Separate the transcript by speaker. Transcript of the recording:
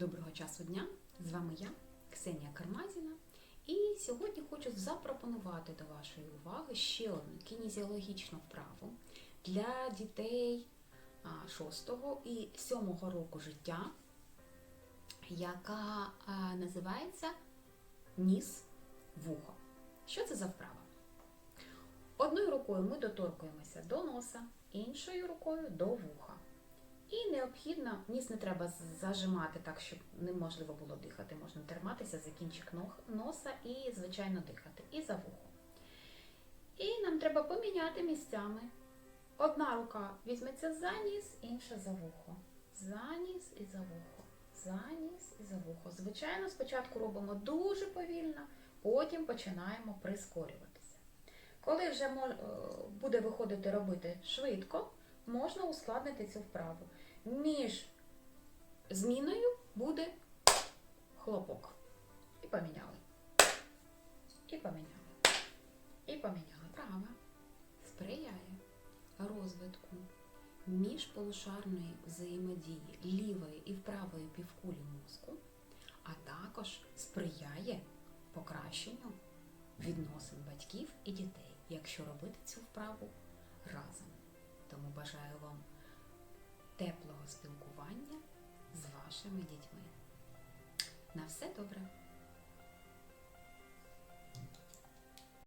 Speaker 1: Доброго часу дня! З вами я, Ксенія Кармазіна. І сьогодні хочу запропонувати до вашої уваги ще одну кінезіологічну вправу для дітей 6 і 7 року життя, яка називається ніс вухо. Що це за вправа? Одною рукою ми доторкуємося до носа, іншою рукою до вуха. І необхідно, ніс не треба зажимати так, щоб неможливо було дихати. Можна триматися за кінчик носа і, звичайно, дихати. І за вухо. І нам треба поміняти місцями. Одна рука візьметься за ніс, інша за вухо. За ніс і за вухо. За ніс і за вухо. Звичайно, спочатку робимо дуже повільно, потім починаємо прискорюватися. Коли вже е, буде виходити робити швидко, можна ускладнити цю вправу. Між зміною буде хлопок. І поміняли. І поміняли. І поміняли. Права сприяє розвитку міжполушарної взаємодії лівої і правої півкулі мозку, а також сприяє покращенню відносин батьків і дітей, якщо робити цю вправу разом. Тому бажаю вам теплого спілкування з вашими дітьми. На все добре!